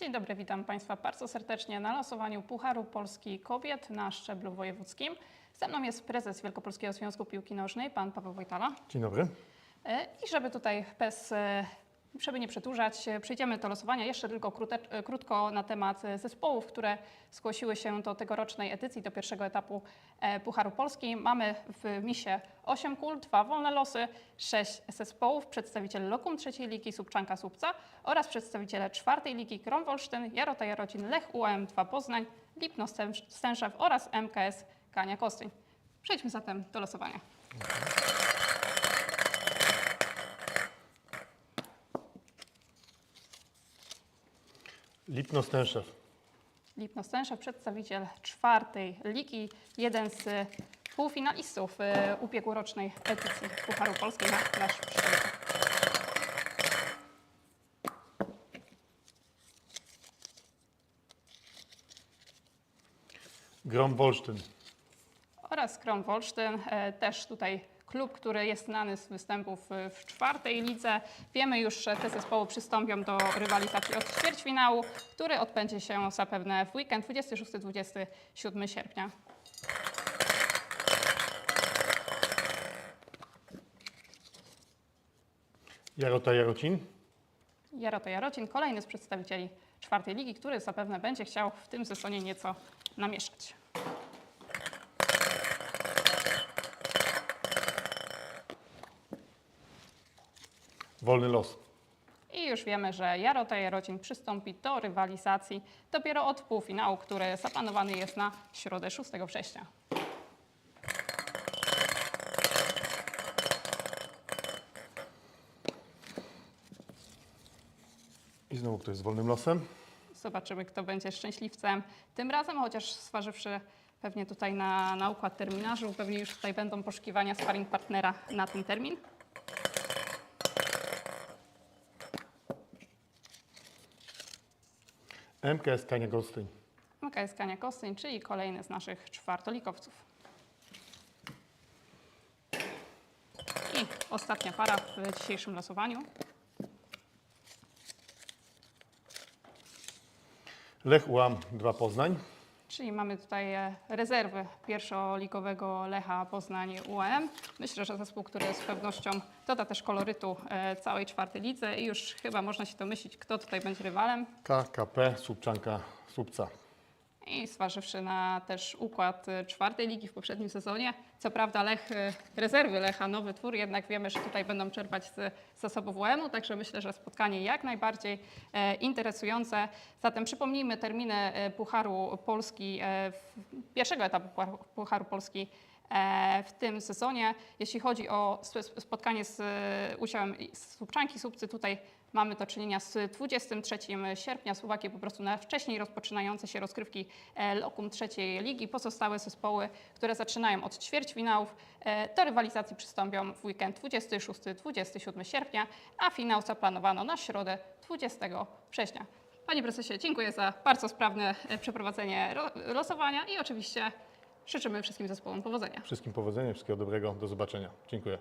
Dzień dobry, witam Państwa bardzo serdecznie na losowaniu Pucharu Polski Kobiet na szczeblu wojewódzkim. Ze mną jest prezes Wielkopolskiego Związku Piłki Nożnej, pan Paweł Wojtala. Dzień dobry. E, I żeby tutaj bez, e, żeby nie przedłużać, e, przejdziemy do losowania. Jeszcze tylko e, krótko na temat e, zespołów, które zgłosiły się do tegorocznej edycji, do pierwszego etapu Pucharu Polski. Mamy w misie 8 kul, dwa wolne losy, 6 zespołów, przedstawiciel Lokum trzeciej ligi Słupczanka Słupca oraz przedstawiciele czwartej ligi Kromwolsztyn, Jarota Jarocin, Lech UAM 2 Poznań, Lipno Stęszew oraz MKS Kania Kostyń. Przejdźmy zatem do losowania. Lipno Stęszew. Lipno Stęszew, przedstawiciel czwartej ligi, jeden z półfinalistów e, ubiegłorocznej edycji Pucharu Polskiej na. Grom Wolsztyn. Oraz Kronwolsztyn, e, też tutaj klub, który jest znany z występów e, w czwartej lidze. Wiemy już, że te zespoły przystąpią do rywalizacji od ćwierćfinału, który odbędzie się zapewne w weekend 26-27 sierpnia. Jarota Jarocin. Jarota Jarocin, kolejny z przedstawicieli czwartej ligi, który zapewne będzie chciał w tym sezonie nieco namieszać. Wolny los. I już wiemy, że Jarota Jarocin przystąpi do rywalizacji dopiero od półfinału, który zaplanowany jest na środę 6 września. I znowu ktoś z wolnym losem. Zobaczymy, kto będzie szczęśliwcem tym razem, chociaż zważywszy pewnie tutaj na, na układ terminarzu, pewnie już tutaj będą poszukiwania sparring partnera na ten termin. MKS Kania Gostyń. MKS Kania Kostyń, czyli kolejny z naszych czwartolikowców. I ostatnia para w dzisiejszym losowaniu. Lech Ułam 2 Poznań. Czyli mamy tutaj e, rezerwy pierwszoligowego Lecha Poznań UAM. Myślę, że zespół, który z pewnością doda też kolorytu e, całej czwartej lidze i już chyba można się domyślić, kto tutaj będzie rywalem. KKP Słupczanka Słupca. I zważywszy na też układ e, czwartej ligi w poprzednim sezonie, co prawda Lech, e, rezerwy Lecha, nowy twór, jednak wiemy, że tutaj będą czerpać z zasobów UEM-u, także myślę, że spotkanie jak najbardziej e, interesujące. Zatem przypomnijmy terminy e, Pucharu Polski, e, pierwszego etapu Pucharu- Polski w tym sezonie. Jeśli chodzi o sp- spotkanie z udziałem Słupczanki Słupcy, tutaj mamy do czynienia z 23 sierpnia. Słowakie po prostu na wcześniej rozpoczynające się rozgrywki e, Lokum trzeciej ligi. Pozostałe zespoły, które zaczynają od ćwierćfinałów, e, do rywalizacji przystąpią w weekend 26-27 sierpnia, a finał zaplanowano na środę 20 września. Panie prezesie, dziękuję za bardzo sprawne e, przeprowadzenie ro- losowania i oczywiście życzymy wszystkim zespołom powodzenia. Wszystkim powodzenia, wszystkiego dobrego. Do zobaczenia. Dziękuję.